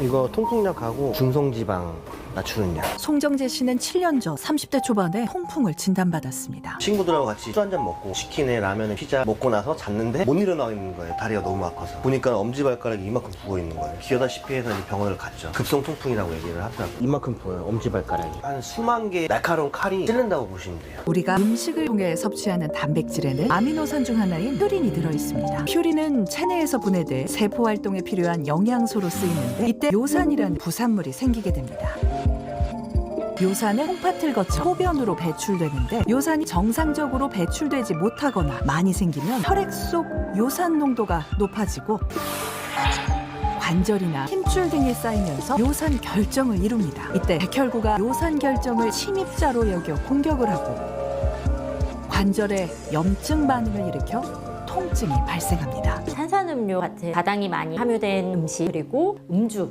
이거 통풍약하고 중성지방 낮추는 약. 송정재 씨는 7년 전 30대 초반에 통풍을 진단받았습니다. 친구들하고 같이 술 한잔 먹고 치킨에 라면에 피자 먹고 나서 잤는데 못 일어나 있는 거예요. 다리가 너무 아파서. 보니까 엄지발가락이 이만큼 부어 있는 거예요. 기어다시피 해서 이제 병원을 갔죠. 급성 통풍이라고 얘기를 하더라고요. 이만큼 부어요. 엄지발가락이. 한 수만 개 날카로운 칼이 찌른다고 보시면 돼요. 우리가 음식을 통해 섭취하는 단백질에는 아미노산 중 하나인 퓨린이 들어 있습니다. 퓨린은 체내에서 분해돼 세포 활동에 필요한 영양소로 쓰이는데 이때 요산이라는 부산물이 생기게 됩니다. 요산은 콩팥을 거쳐 소변으로 배출되는데 요산이 정상적으로 배출되지 못하거나 많이 생기면 혈액 속 요산 농도가 높아지고 관절이나 힘줄 등에 쌓이면서 요산 결정을 이룹니다. 이때 백혈구가 요산 결정을 침입자로 여겨 공격을 하고 관절에 염증 반응을 일으켜 통증이 발생합니다. 탄산음료 같은 다당이 많이 함유된 음식 그리고 음주